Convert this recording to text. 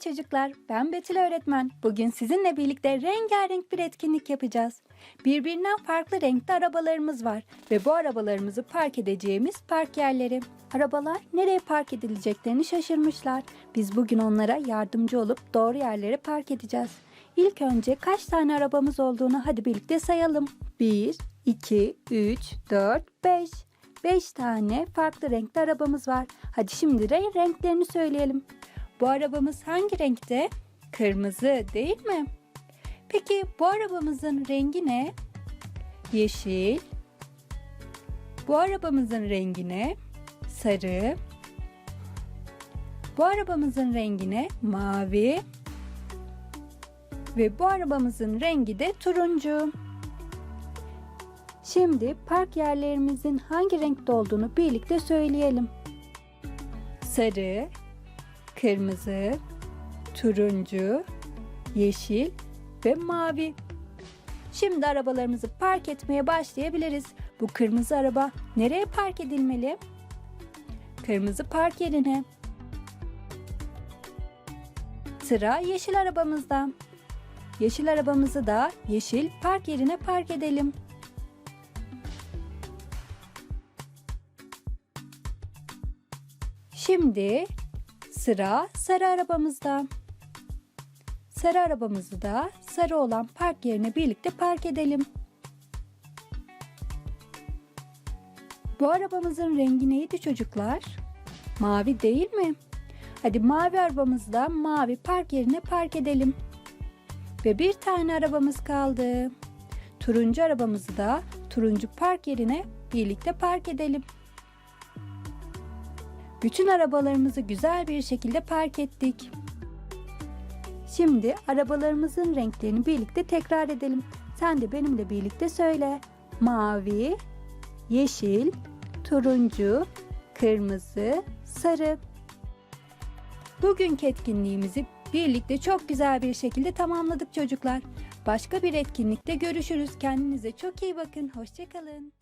çocuklar, ben Betül öğretmen. Bugün sizinle birlikte rengarenk bir etkinlik yapacağız. Birbirinden farklı renkte arabalarımız var ve bu arabalarımızı park edeceğimiz park yerleri. Arabalar nereye park edileceklerini şaşırmışlar. Biz bugün onlara yardımcı olup doğru yerlere park edeceğiz. İlk önce kaç tane arabamız olduğunu hadi birlikte sayalım. 1, 2, 3, 4, 5. 5 tane farklı renkte arabamız var. Hadi şimdi renklerini söyleyelim. Bu arabamız hangi renkte? Kırmızı değil mi? Peki bu arabamızın rengi ne? Yeşil. Bu arabamızın rengi ne? Sarı. Bu arabamızın rengi ne? Mavi. Ve bu arabamızın rengi de turuncu. Şimdi park yerlerimizin hangi renkte olduğunu birlikte söyleyelim. Sarı, kırmızı, turuncu, yeşil ve mavi. Şimdi arabalarımızı park etmeye başlayabiliriz. Bu kırmızı araba nereye park edilmeli? Kırmızı park yerine. Sıra yeşil arabamızda. Yeşil arabamızı da yeşil park yerine park edelim. Şimdi sıra sarı arabamızda. Sarı arabamızı da sarı olan park yerine birlikte park edelim. Bu arabamızın rengi neydi çocuklar? Mavi değil mi? Hadi mavi arabamızı da mavi park yerine park edelim. Ve bir tane arabamız kaldı. Turuncu arabamızı da turuncu park yerine birlikte park edelim. Bütün arabalarımızı güzel bir şekilde park ettik. Şimdi arabalarımızın renklerini birlikte tekrar edelim. Sen de benimle birlikte söyle. Mavi, yeşil, turuncu, kırmızı, sarı. Bugünkü etkinliğimizi birlikte çok güzel bir şekilde tamamladık çocuklar. Başka bir etkinlikte görüşürüz. Kendinize çok iyi bakın. Hoşçakalın.